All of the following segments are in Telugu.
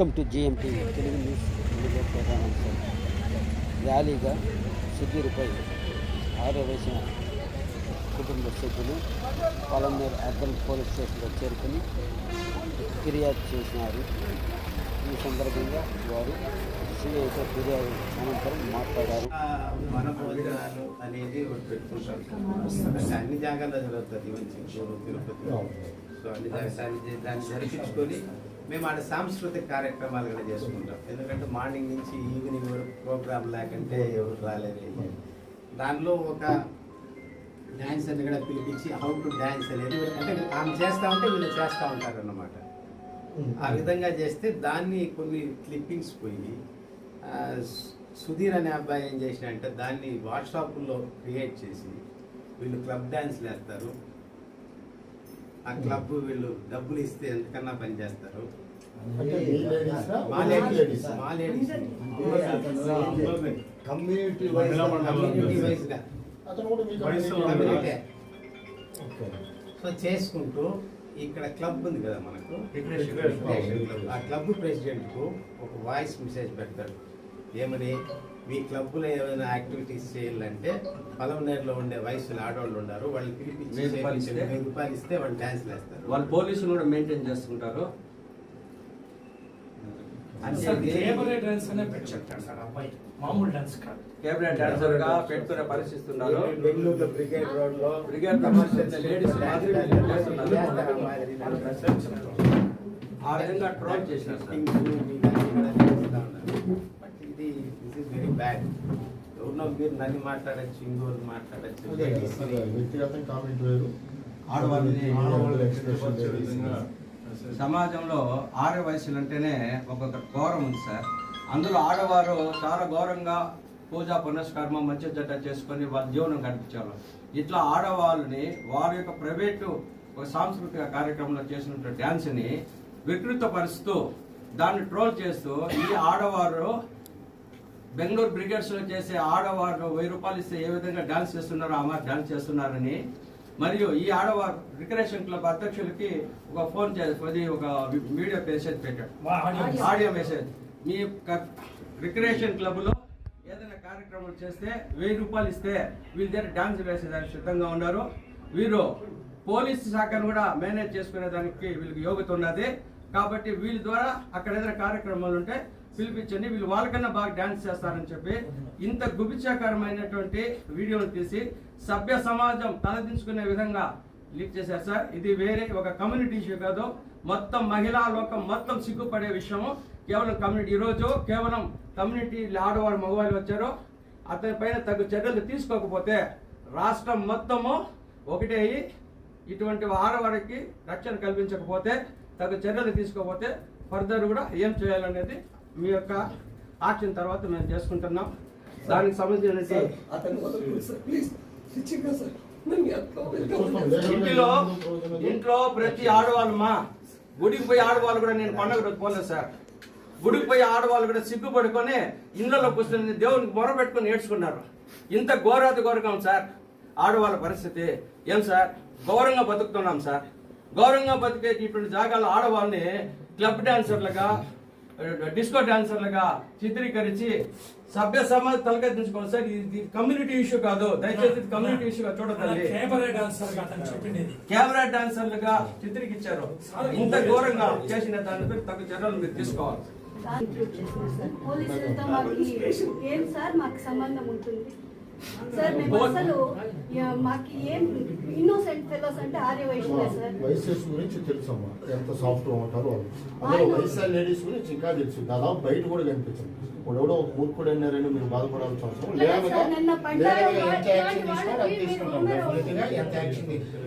Welcome to GMT Telugu news Telugu ప్రధానాంశం ర్యాలీగా సుధీర్పై ఆరో వేసిన కుటుంబ సభ్యులు పలమనేరు అర్బన్ పోలీస్ స్టేషన్లో చేరుకుని ఫిర్యాదు చేసినారు. ఈ సందర్భంగా వారు సిఐతో ఫిర్యాదు అనంతరం మాట్లాడారు. అనేది అన్ని జాగాల్లో జరుగుతుంది తిరుపతి సో అన్ని దాన్ని జరిపించుకొని మేము ఆడ సాంస్కృతిక కార్యక్రమాలు కూడా చేసుకుంటాం. ఎందుకంటే మార్నింగ్ నుంచి ఈవినింగ్ వరకు ప్రోగ్రామ్ లేకంటే ఎవరు రాలేరు దానిలో ఒక డ్యాన్స్ అని కూడా పిలిపించి హౌ టు డ్యాన్స్ అనేది అంటే ఆమె చేస్తా ఉంటే వీళ్ళు చేస్తూ ఉంటారు అన్నమాట ఆ విధంగా చేస్తే దాన్ని కొన్ని క్లిప్పింగ్స్ పోయి సుధీర్ అనే అబ్బాయి ఏం చేసినంటే దాన్ని వాట్సాప్లో క్రియేట్ చేసి వీళ్ళు క్లబ్ డ్యాన్స్లు వేస్తారు. ఆ క్లబ్ వీళ్ళు డబ్బులు ఇస్తే ఎంతకన్నా పని చేస్తారు? అంటే మీ లేడీసా? మా లేడీస్ మా లేడీస్ కమ్యూనిటీ. సో చేసుకుంటూ ఇక్కడ క్లబ్ ఉంది కదా మనకు. ఆ క్లబ్ ప్రెసిడెంట్కు ఒక వాయిస్ మెసేజ్ పెడతాడు ఏమని? మీ క్లబ్లో ఏమైనా యాక్టివిటీస్ చేయాలంటే పలమనేరులో ఉండే వయసులో ఆడవాళ్ళు ఉన్నారు వాళ్ళు పిలిపించి రూపాయలు. ఇస్తే? వాళ్ళు డాన్స్ వేస్తారు వాళ్ళు పోలీసులు కూడా మెయింటైన్ చేస్తుంటారు అంటే సార్ ఇది- కేబరే డాన్స్ అనే పెట్టాడు సార్ అబ్బాయి మామూలు డాన్స్ కాదు కేబినెట్ డాన్సర్గా పెట్టుకునే పరిస్థితి ఉన్నారు బెంగళూరులో బ్రిగేడ్ రోడ్లో బ్రిగేడ్ కమిషన్ లేడీస్. ఆ విధంగా ట్రోల్ చేసినారు సార్ బట్ ఇది దిస్ ఇస్ వెరీ బ్యాడ్. ఎవరినో మీరు నన్ను మాట్లాడచ్చు ఇంకోరు మాట్లాడచ్చు. వ్యక్తిగతం కామెంట్ వేరు. సమాజంలో ఆర్య వయసులు అంటేనే ఒక్కొక్క గౌరవం ఉంది సార్. అందులో ఆడవారు చాలా గౌరవంగా పూజా పునస్కర్మ మంచి జట్ట చేసుకొని వాళ్ళ జీవనం గడిపించారు ఇట్లా ఆడవాళ్ళని వారి యొక్క ప్రైవేటు ఒక సాంస్కృతిక కార్యక్రమంలో చేసినటువంటి డ్యాన్స్ని వికృతపరుస్తూ దాన్ని ట్రోల్ చేస్తూ ఈ ఆడవారు బెంగళూరు బ్రిగేడ్స్లో చేసే ఆడవారు వెయ్యి రూపాయలు ఇస్తే ఏ విధంగా డాన్స్ చేస్తున్నారో ఆ మాట డాన్స్ చేస్తున్నారని. మరియు ఈ ఆడవారు రిక్రియేషన్ క్లబ్ అధ్యక్షులకి ఒక ఫోన్ చేసి ఒక వీడియో మెసేజ్ పెట్టాడు. Audio message. మీ రిక్రియేషన్ క్లబ్లో ఏదైనా కార్యక్రమాలు చేస్తే వెయ్యి రూపాయలు ఇస్తే వీళ్ళ దగ్గర డాన్స్ వేసేదానికి సిద్ధంగా ఉన్నారు. వీరు పోలీస్ శాఖను కూడా మేనేజ్ చేసుకునే దానికి వీళ్ళకి యోగ్యత ఉన్నది. కాబట్టి వీళ్ళ ద్వారా అక్కడ ఏదైనా కార్యక్రమాలు ఉంటే పిలిపించండి. వీళ్ళు వాళ్ళకన్నా బాగా డాన్స్ చేస్తారని చెప్పి ఇంత గుబిచాకరమైనటువంటి వీడియోలు తీసి సభ్య సమాజం తలదించుకునే విధంగా లీక్ చేశారు సార్. ఇది వేరే ఒక కమ్యూనిటీ ఇష్యూ కాదు. మొత్తం మహిళా లోకం మొత్తం సిగ్గుపడే విషయము. కేవలం కమ్యూనిటీ. ఈరోజు కేవలం కమ్యూనిటీ ఆడవారు మగవాళ్ళు వచ్చారు. అతని పైన తగు చర్యలు తీసుకోకపోతే రాష్ట్రం మొత్తము ఒకటే అయ్యి ఇటువంటి ఆడవారికి రక్షణ కల్పించకపోతే తగు చర్యలు తీసుకోకపోతే ఫర్దర్ కూడా ఏం చేయాలనేది మీ యొక్క ఆక్షన్ తర్వాత మేము చేసుకుంటున్నాం. దానికి సంబంధించిన ఇంటిలో ఇంట్లో ప్రతి ఆడవాళ్ళు మా గుడికి పోయి ఆడవాళ్ళు కూడా నేను పండగ పోలేదు సార్. గుడికి పోయి ఆడవాళ్ళు కూడా సిగ్గుపడుకొని ఇళ్ళలో కూర్చొని దేవునికి మొర పెట్టుకొని ఏడ్చుకున్నారు. ఇంత ఘోరాతి ఘోరకం సార్. ఆడవాళ్ళ పరిస్థితి ఏం సార్? గౌరవంగా బతుకుతున్నాం సార్. గౌరవంగా బతికే ఇటువంటి జాగాల్లో ఆడవాళ్ళని క్లబ్ డాన్సర్లుగా డిస్కో డాన్సర్లుగా చిత్రీకరించి సభ్య సమాజ తలకెత్తించుకోవాలి. సార్ ఇది కమ్యూనిటీ ఇష్యూ కాదు. దయచేసి కమ్యూనిటీ ఇష్యూగా చూడదండి కెమెరా డాన్సర్లుగా చిత్రీకరించారు. ఇంత ఘోరంగా చేసిన దానిపై తగు చర్యలు మీరు తీసుకోవాలి. పోలీసులతో మాకు ఏం సార్ మాకు సంబంధం ఉంటుంది? సార్ మేము అసలు మాకు ఏం ఇన్నోసెంట్ ఫెలోస్ అంటే ఆర్య వైశ్యులే సార్. వైసెస్ గురించి తెలుసమ్మా. ఎంత సాఫ్ట్గా ఉంటారో వాళ్ళు. అందులో వైఎస్ఆర్ లేడీస్ గురించి ఇంకా తెలుసు. దాదాపు బయట కూడా కనిపించింది. ఇప్పుడు ఎవడో ఒక మూర్ఖుడు అన్నారని మీరు బాధపడాల్సిన అవసరం యాక్షన్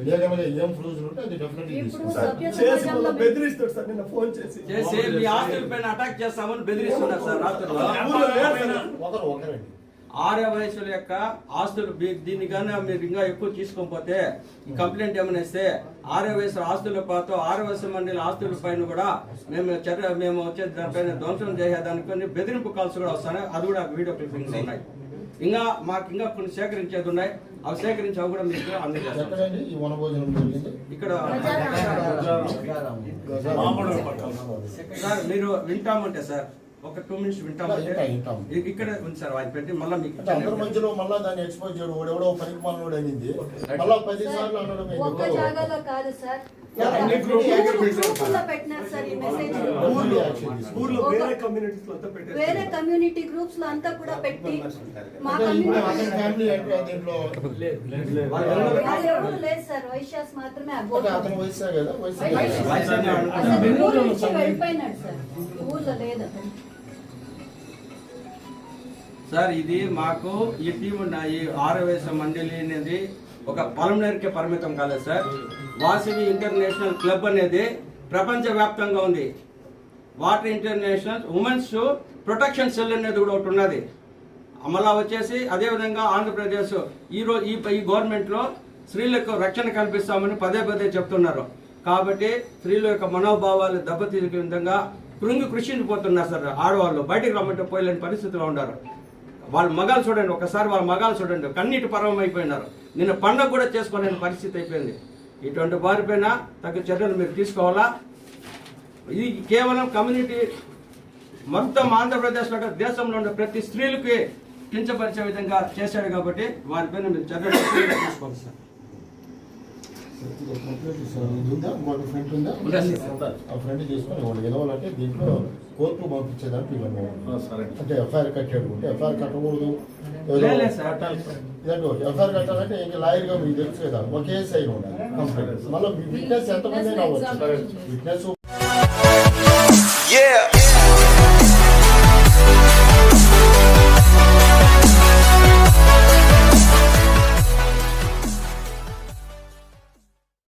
లేకపోతే ఏం ఫ్రూజ్ ఉంటే అది డెఫినెట్ ఇప్పుడు తీసుకుంటాం. సభ్య చేసి సమాజంలో మమ్మల్ని బెదిరిస్తాడు సార్ నిన్న ఫోన్ చేసి. చేసి మీ ఆస్తుల పైన అటాక్ చేస్తామని బెదిరిస్తున్నారు సార్. ఒకరు ఒకరండి. ఆర్య వయసుల యొక్క ఆస్తులు మీ- దీన్ని కానీ మీరు ఇంకా ఎక్కువ తీసుకోకపోతే ఈ కంప్లైంట్ ఏమైనా ఇస్తే ఆర్య వయసు ఆస్తుల పాతో ఆర్య వయసు మండలి ఆస్తుల పైన కూడా మేము చర్య మేము వచ్చే దానిపైన ధ్వంసం చేసేదానికి కొన్ని బెదిరింపు కాల్స్ కూడా వస్తాయి అది కూడా వీడియో క్లిప్పింగ్స్ ఉన్నాయి. ఇంకా మాకు ఇంకా కొన్ని సేకరించేది ఉన్నాయి. అవి సేకరించి అవి కూడా మీకు అందజేస్తాం. ఇక్కడ. సార్ మీరు వింటామంటే సార్ ఒక టూ మినిట్స్ వింటామంటే వింటాం, ఇక్కడే ఉంది సార్ అది పెట్టి మళ్ళీ మీకు అందరి మధ్యలో మళ్ళా దాన్ని ఎక్స్పోజ్ చేయడం వాడెవడో పనికి మనోడు అనింది. మళ్ళా పది సార్లు అనడం కాదు సార్. వేరే కమ్యూనిటీస్లో అంతా పెట్టేసి వేరే కమ్యూనిటీ గ్రూప్స్లో అంతా కూడా పెట్టి మా లేదు సార్. వైశ్యాస్ మాత్రమే వెళ్ళిపోయినాడు సార్. ఊర్లో లేదు. సార్ ఇది మాకు ఈ టీం ఆరవేశ మండలి అనేది ఒక పలమనేరుకే పరిమితం కాలేదు సార్. వాసవి ఇంటర్నేషనల్ క్లబ్ అనేది ప్రపంచ వ్యాప్తంగా ఉంది. Water international women's protection cell అనేది కూడా ఒకటి ఉన్నది. మళ్ళా వచ్చేసి అదేవిధంగా ఆంధ్రప్రదేశ్ ఈరోజు ఈ ఈ గవర్నమెంట్లో స్త్రీలకు రక్షణ కల్పిస్తామని పదే పదే చెప్తున్నారు. కాబట్టి స్త్రీల యొక్క మనోభావాలు దెబ్బతీసే విధంగా కృంగి కృషించిపోతున్నారు సార్ ఆడవాళ్ళు. బయటకు రమ్మంటే పోయలేని పరిస్థితిలో ఉన్నారు. వాళ్ళ మగాలు చూడండి ఒకసారి వాళ్ళ మగాలు చూడండి కన్నీటి పర్వం అయిపోయినారు. నిన్న పండగ కూడా చేసుకోలేని పరిస్థితి అయిపోయింది. ఇటువంటి వారిపైన తగ్గ చర్యలు మీరు తీసుకోవాలా? ఇది కేవలం కమ్యూనిటీ మొత్తం ఆంధ్రప్రదేశ్లో దేశంలో ఉన్న ప్రతి స్త్రీలకి కించపరిచే విధంగా చేశాడు కాబట్టి వారిపైన మీరు చర్యలు తీసుకోవాలి సార్. ఫ్రెండ్ తీసుకొని వాళ్ళు గెలవాలంటే దీంట్లో కోర్టు పంపించేదానికి ఇవ్వండి. అంటే ఎఫ్ఐఆర్ కట్టాడు అంటే ఎఫ్ఐఆర్ కట్టకూడదు. ఎఫ్ఐఆర్ కట్టాలంటే ఇంకా లాయర్గా మీకు తెలుసు కదా. ఒకే సైన్ ఉండాలి. మళ్ళీ విట్నెస్ ఎంతమంది అవ్వచ్చు. Witness Yeah.